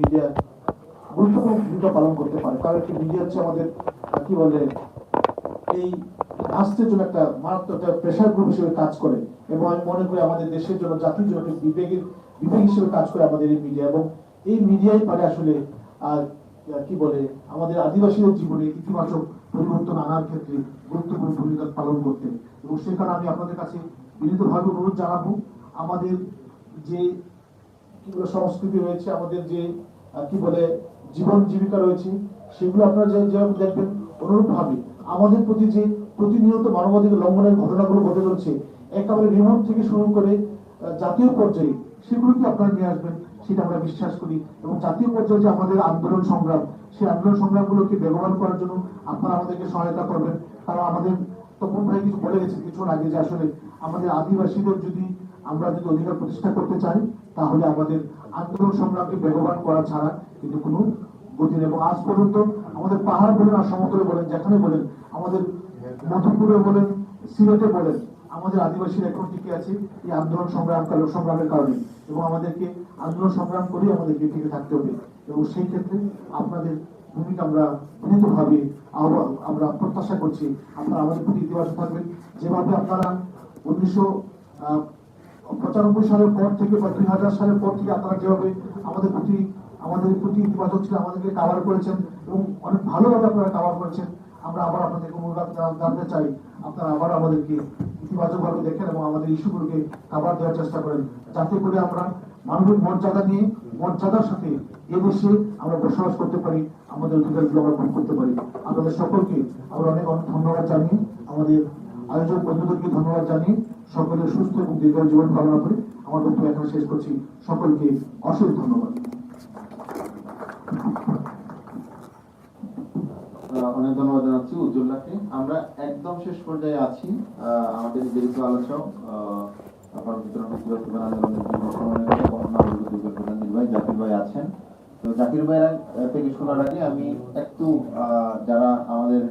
Media গুরুত্বপূর্ণ ভূমিকা পালন করতে পারে। কারণ একটি মিডিয়া হচ্ছে আমাদের কি বলে এই রাষ্ট্রের জন্য একটা মারাত্মক প্রেশার গ্রুপ হিসেবে কাজ করে এবং আমি মনে করি আমাদের দেশের জন্য জাতির জন্য একটি বিবেকের বিবেক হিসেবে কাজ করে আমাদের এই মিডিয়া এবং এই মিডিয়াই পারে আসলে আহ, কি বলে আমাদের আদিবাসীদের জীবনে ইতিবাচক পরিবর্তন আনার ক্ষেত্রে গুরুত্বপূর্ণ ভূমিকা পালন করতে। এবং সে কারণে আমি আপনাদের কাছে বিনীতভাবে অনুরোধ জানাব আমাদের যে সংস্কৃতি রয়েছে আমাদের যে কি বলে, জীবন জীবিকা রয়েছে, সেগুলো আপনারা যে- যেভাবে দেখবেন অনুরূপ ভাবে আমাদের প্রতি যে প্রতিনিয়ত মানবাধিকার লঙ্ঘনের ঘটনাগুলো ঘটে চলছে, একেবারে রিমোট থেকে শুরু করে জাতীয় পর্যায়ে সেগুলোকে আপনারা নিয়ে আসবেন, সেটা আমরা বিশ্বাস করি এবং জাতীয় পর্যায়ে যে আমাদের আন্দোলন সংগ্রাম, সেই আন্দোলন সংগ্রামগুলোকে বেগবান করার জন্য আপনারা আমাদেরকে সহায়তা করবেন। কারণ আমাদের তপন ভাই কিছু বলে গেছে কিছুক্ষণ আগে যে আসলে আমাদের আদিবাসীদের যদি আমরা যদি অধিকার প্রতিষ্ঠা করতে চাই, তাহলে আমাদের আন্দোলন সংগ্রামকে বেগবান করা ছাড়া কিন্তু কোনো গতি নেই। এবং আজ পর্যন্ত আমাদের পাহাড় বলেন আর সমতলে বলেন, যেখানে বলেন, আমাদের মধুপুরে বলেন, সিলেটে বলেন, আমাদের আদিবাসীরা এখন টিকে আছে এই আন্দোলন সংগ্রাম সংগ্রামের কারণে। এবং আমাদেরকে আন্দোলন সংগ্রাম করেই আমাদেরকে টিকে থাকতে হবে। এবং সেই ক্ষেত্রে আপনাদের ভূমিকা আমরা বিনীতভাবে আমরা প্রত্যাশা করছি। আপনারা আমাদের প্রতি ইতিবাচক থাকবেন। যেভাবে আপনারা উনিশশো পঁচানব্বই সালের পর থেকে বা দুই হাজার সালের পর থেকে আপনারা যেভাবে আমাদের প্রতি আমাদের প্রতি ইতিবাচক ছিল, আমাদেরকে কাভার করেছেন এবং অনেক ভালোভাবে আপনারা কাভার করেছেন, আমরা আবার আপনাদেরকে অনুরোধ জানতে চাই, আপনারা আবার আমাদেরকে ইতিবাচকভাবে দেখেন এবং আমাদের ইস্যুগুলোকে কাভার দেওয়ার চেষ্টা করেন, যাতে করে আমরা মানবিক মর্যাদা নিয়ে, মর্যাদার সাথে এদেশে আমরা বসবাস করতে পারি, আমাদের অধিকারগুলো আমরা ভোগ করতে পারি। আপনাদের সকলকে আমরা অনেক অনেক ধন্যবাদ জানিয়ে আমাদের আয়োজক বন্ধুদেরকে ধন্যবাদ জানিয়ে সকলের সুস্থ এবং দীর্ঘ জীবন কামনা করি আমার বক্তব্য এখানে শেষ করছি। সকলকে অশেষ ধন্যবাদ। অনেক ধন্যবাদ জানাচ্ছি উজ্জ্বলাকে আমরা একদম শেষ পর্যায়ে আছি। আমাদের বিরুদ্ধ আলোচক আছেন। তো জাকির ভাইয়ের থেকে শোনার আগে আমি একটু যারা আমাদের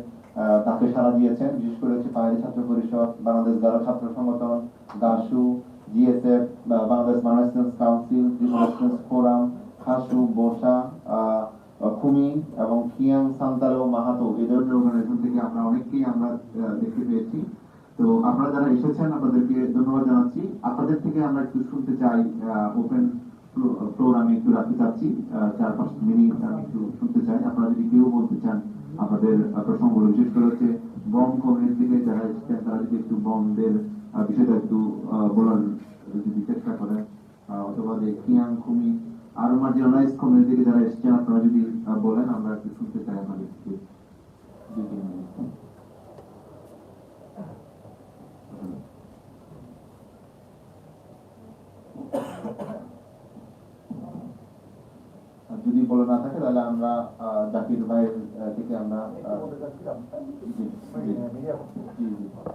তাকে সাড়া দিয়েছেন। বিশেষ করে হচ্ছে পাহাড়ি ছাত্র পরিষদ, বাংলাদেশ গারো ছাত্র সংগঠন, গাসু, জিএসএফ বাংলাদেশ মানব কাউন্সিল ফোরাম, খাসু, বোসা খুমি এবং খিয়াং, সান্তালো মাহাতো। এই ধরনের অর্গানাইজেশন থেকে আমরা অনেককেই আমরা দেখতে পেয়েছি। তো আপনারা যারা এসেছেন, আপনাদেরকে ধন্যবাদ জানাচ্ছি। আপনাদের থেকে আমরা একটু শুনতে চাই ওপেন ফ্লোর আমি একটু রাখতে চাচ্ছি চার পাঁচ মিনিট আমি একটু শুনতে চাই। আপনারা যদি কেউ বলতে চান আহ, প্রসঙ্গগুলো বিশেষ করে হচ্ছে বম কমিউনিটি থেকে যারা এসেছেন তারা যদি একটু বমদের বিষয়টা একটু বলার যদি চেষ্টা করেন অথবা যে খিয়াং খুমি আর মার্জিনালাইজ কমিউনিটি থেকে যারা এসেছেন আপনারা যদি বলেন আমরা একটু শুনতে চাই আপনাদের থেকে দুই তিন মিনিট। হুম। বলে না থাকে, তাহলে আমরা জাকির ভাইয়ের থেকে আমরা।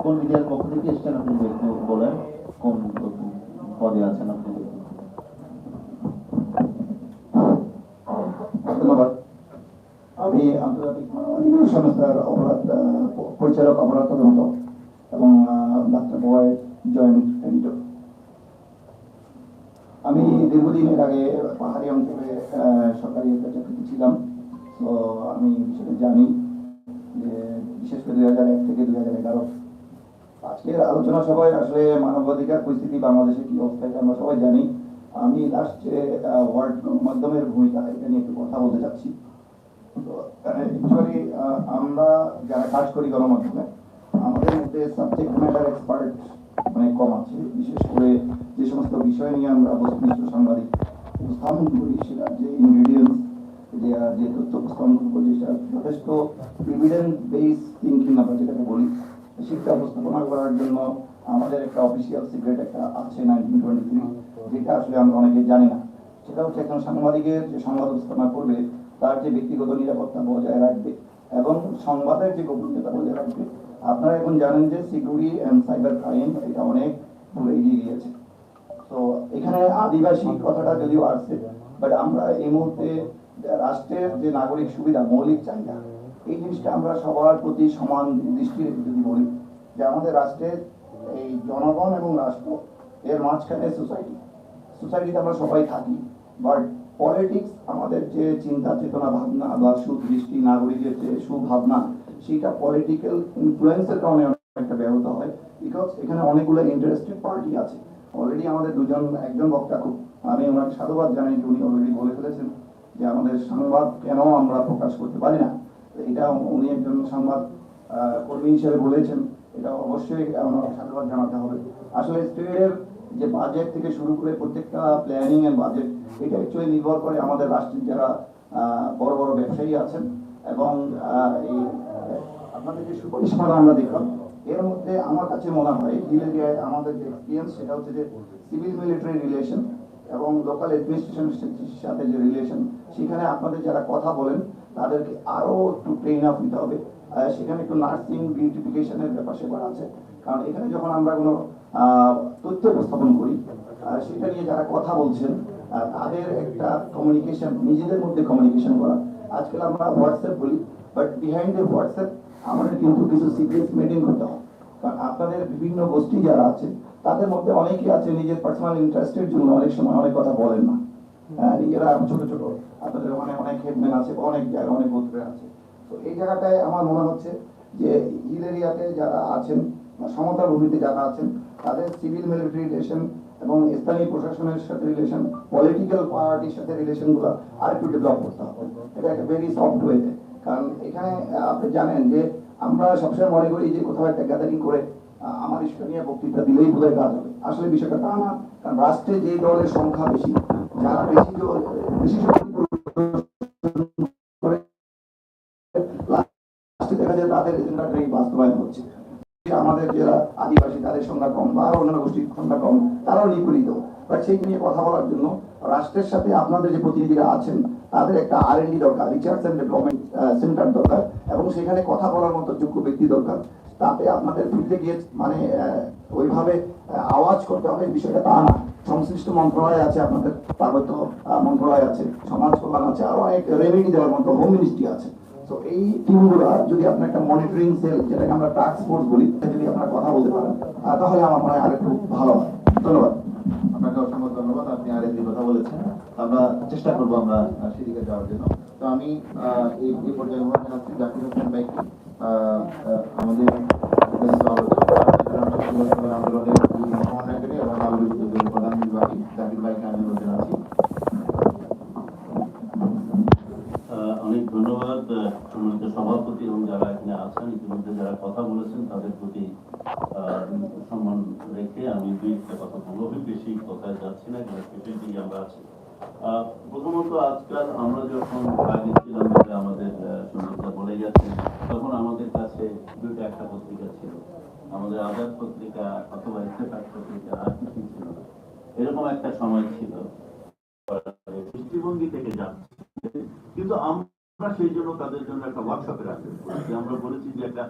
কোন মিডিয়ার পক্ষ থেকে এসেছেন আপনি একটু বলেন, কোন পদে আছেন আপনি? আমি আন্তর্জাতিক সংস্থার অপরাধ পরিচালক অপরাধ তদন্ত এবং ডাক্তার জয়েন্ট এডিটর। আমি দীর্ঘদিনের আগে পাহাড়ি অঞ্চলে সরকারি চাকরিতে ছিলাম। তো আমি সেটা জানি যে বিশেষ করে দুই হাজার এক থেকে দুই হাজার এগারো। আজকের আলোচনা সভায় আসলে মানবাধিকার পরিস্থিতি বাংলাদেশে কি অবস্থা এটা আমরা সবাই জানি। আমি লাস্টে ওয়ার্ল্ড মাধ্যমের ভূমিকা, এটা নিয়ে একটু কথা বলতে চাচ্ছি। তো আমরা যারা কাজ করি গণমাধ্যমে, আমাদের মধ্যে সাবজেক্ট ম্যাটার এক্সপার্ট অনেক কম আছে। বিশেষ করে যে সমস্ত বিষয় নিয়ে আমরা বস্তুনিষ্ঠ সাংবাদিক উপস্থাপন করি, সেটা যে ইনগ্রিডিয়েন্টস যে যে তথ্য উপস্থাপন করি, সেটা যথেষ্ট এভিডেন্স বেস থিঙ্কিং আমরা যেটাকে বলি শিক্ষা উপস্থাপনা করার জন্য আমাদের একটা অফিসিয়াল সিক্রেট একটা আছে নাইনটিন টোয়েন্টি থ্রি যেটা আসলে আমরা অনেকে জানি না। সেটা হচ্ছে একজন সাংবাদিকের যে সংবাদ উপস্থাপনা করবে, তার যে ব্যক্তিগত নিরাপত্তা বজায় রাখবে এবং সংবাদের যে গোপনীয়তা বজায় রাখবে আপনারা এখন জানেন যে সিকিউরিটি অ্যান্ড সাইবার ক্রাইম এটা অনেক দূরে এগিয়ে গিয়েছে। তো এখানে আদিবাসী কথাটা যদিও আসছে বাট আমরা এই মুহূর্তে রাষ্ট্রের যে নাগরিক সুবিধা, মৌলিক চাহিদা, এই জিনিসটা আমরা সবার প্রতি সমান দৃষ্টি যদি বলি, যে আমাদের রাষ্ট্রের এই জনগণ এবং রাষ্ট্র, এর মাঝখানে সোসাইটি সোসাইটিতে আমরা সবাই থাকি বাট পলিটিক্স আমাদের যে চিন্তা চেতনা ভাবনা বা সুদৃষ্টি, নাগরিকের যে সুভাবনা সেটা পলিটিক্যাল ইনফ্লুয়েন্সের কারণে একটা ব্যাহত হয় বিকজ এখানে অনেকগুলো ইন্টারেস্টেড পার্টি আছে। অলরেডি আমাদের দুজন, একজন বক্তা খুব, আমি ওনাকে সাধুবাদ জানাই যে উনি অলরেডি বলে ফেলেছেন যে আমাদের সংবাদ কেন আমরা প্রকাশ করতে পারি না। এটা উনি একজন সংবাদ কর্মী হিসেবে বলেছেন, এটা অবশ্যই আমাকে সাধুবাদ জানাতে হবে। আসলে স্টেটের যে বাজেট থেকে শুরু করে প্রত্যেকটা প্ল্যানিং এন্ড বাজেট এটা অ্যাকচুয়ালি নির্ভর করে আমাদের রাষ্ট্রের যারা বড় বড় ব্যবসায়ী আছেন এবং এই আপনাদের যে সুপরিষেবা আমরা দেখলাম, এর মধ্যে আমার কাছে মনে হয় ধীরে আমাদের যে এক্সপিরিয়েন্স সেটা হচ্ছে যে সিভিল মিলিটারি রিলেশন এবং লোকাল অ্যাডমিনিস্ট্রেশনের সাথে যে রিলেশন সেখানে আপনাদের যারা কথা বলেন, তাদেরকে আরও একটু ট্রেন আপ দিতে হবে। সেখানে একটু নার্সিং বিউটিফিকেশনের ব্যাপার স্যাপার আছে। কারণ এখানে যখন আমরা কোনো তথ্য উপস্থাপন করি সেটা নিয়ে যারা কথা বলছেন তাদের একটা কমিউনিকেশন নিজেদের মধ্যে কমিউনিকেশন করা। আজকাল আমরা হোয়াটসঅ্যাপ বলি বাট বিহাইন্ড দ্য হোয়াটসঅ্যাপ আমাদের কিন্তু কিছু সিক্রেটস মেনটেন করতে হয়। কারণ আপনাদের বিভিন্ন গোষ্ঠী যারা আছে তাদের মধ্যে অনেকেই আছে নিজের পার্সোনাল ইন্টারেস্টের জন্য অনেক সময় অনেক কথা বলেন না। আহ, নিজেরা ছোট ছোট আপনাদের ওখানে অনেক হেডম্যান আছে অনেক জায়গায় অনেক গোত্রে আছে। তো এই জায়গাটায় আমার মনে হচ্ছে যে হিল এরিয়াতে যারা আছেন সমতল ভূমিতে যারা আছেন তাদের সিভিল মিলিটারি রিলেশন এবং স্থানীয় প্রশাসনের সাথে রিলেশন পলিটিক্যাল পার্টির সাথে রিলেশনগুলো আর একটু ডেভেলপ করতে হবে। এটা একটা ভেরি সফট ওয়েতে কারণ এখানে আপনি জানেন যে আমরা সবসময় মনে করি যে কোথাও একটা গ্যাদারিং করে আমার ইস্যুটা নিয়ে বক্তৃতা দিলেই বোধহয় কাজ হবে। আসলে বিষয়টা তা না। কারণ রাষ্ট্রে যে দলের সংখ্যা বেশি, যারা বেশি বেশি শক্তি সেই নিয়ে কথা বলার জন্য রাষ্ট্রের সাথে আপনাদের যে প্রতিনিধিরা আছেন, তাদের একটা আর এন ডি দরকার রিসার্চ অ্যান্ড ডেভেলপমেন্ট সেন্টার দরকার এবং সেখানে কথা বলার মতো যোগ্য ব্যক্তি দরকার। তাতে আপনাদের ফিরতে গিয়ে মানে ওইভাবে আওয়াজ করতে হবে বিষয়টা তা না। সংশ্লিষ্ট মন্ত্রণালয় আছে আপনাদের পার্বত্য মন্ত্রণালয় আছে, সমাজ কল্যাণ আছে, আরও অনেক রেভিনিউ দেওয়ার মতো হোম মিনিস্ট্রি আছে। তো এই টিমগুলো যদি আপনার একটা মনিটরিং সেল যেটাকে আমরা টাস্ক ফোর্স বলি যদি আপনারা কথা বলতে পারেন তাহলে আমার মনে হয় আরেকটু ভালো হয়। ধন্যবাদ। আপনাকে অসংখ্য ধন্যবাদ। আপনি আর একটি কথা বলেছেন। আমরা চেষ্টা করব আমরা সেদিকে যাওয়ার জন্য। তো আমি এই পর্যায়ে অনুরোধ জানাচ্ছি জাকির হোসেন ভাইকে আমাদের আন্দোলনের দুই সমন্বয়কারী এবং নাগরিক উদ্যোগের প্রধান নির্বাহী জাকির ভাইকে আমি অনুরোধ জানাচ্ছি আহ, অনেক ধন্যবাদ আহ, সম্মানিত সভাপতি এবং যারা এখানে আছেন ইতিমধ্যে যারা কথা বলেছেন তাদের প্রতি আহ, সম্মান রেখে আমি দুই একটা কথা বলব। বেশি কথায় যাচ্ছি না শেষের দিকে আমরা আছি। প্রথমত আজকাল আমরা যখন আগে ছিলাম আমাদের সঙ্গীতা বলে গেছেন তখন আমাদের কাছে দুইটা একটা পত্রিকা ছিল। আমাদের আজাদ পত্রিকা অথবা ইত্তেফাক পত্রিকা আর কিছুই ছিল না। এরকম একটা সময় ছিল। দৃষ্টিভঙ্গি থেকে যাচ্ছে। কিন্তু আমরা সেই জন্য তাদের জন্য একটা আয়োজন আমরা বলেছি যে একটা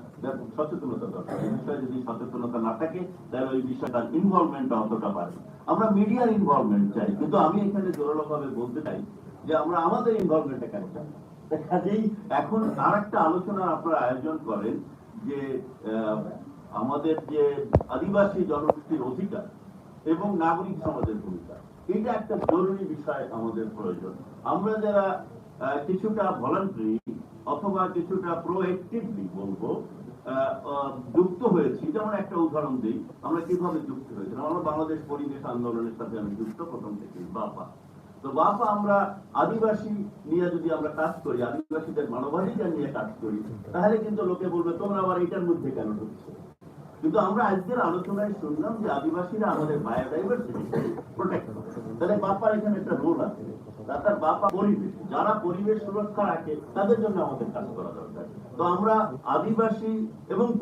সচেতনতা দরকার। এই বিষয়ে যদি সচেতনতা না থাকে, তাহলে ওই বিষয়টার ইনভলভমেন্ট অতটা বাড়ে আমরা মিডিয়ার ইনভলভমেন্ট চাই। কিন্তু আমি এখানে জোরালোভাবে বলতে চাই যে আমরা আমাদের ইনভলভমেন্টটা কেন চাই এখন আর একটা আলোচনা আপনারা আয়োজন করেন যে আমাদের যে আদিবাসী জনগোষ্ঠীর অধিকার এবং নাগরিক সমাজের ভূমিকা, এটা একটা জরুরি বিষয় আমাদের প্রয়োজন। আমরা যারা কিছুটা ভলান্টারি অথবা কিছুটা প্রোয়েক্টিভলি বলব যুক্ত হয়েছি। যেমন একটা উদাহরণ দিই, আমরা কীভাবে যুক্ত হয়েছিলাম আমরা বাংলাদেশ পরিবেশ আন্দোলনের সাথে আমি যুক্ত প্রথম থেকে বাপা। তো বাপা, আমরা আদিবাসী নিয়ে যদি আমরা কাজ করি, আদিবাসীদের মানবাধিকার নিয়ে কাজ করি, তাহলে কিন্তু লোকে বলবে, তোমরা আবার এটার মধ্যে কেন ঢুকছো? কিন্তু আমরা আজকের আলোচনায় শুনলাম যে আদিবাসীরা আমাদের বায়োডাইভার্সিটি প্রোটেক্ট করে। তাহলে বাপার এখানে একটা রোল আছে। তার বাপা পরিবেশ। যারা পরিবেশ সুরক্ষা রাখে, তাদের জন্য আমাদের কাজ করা দরকার। তো আমরা আদিবাসী এবং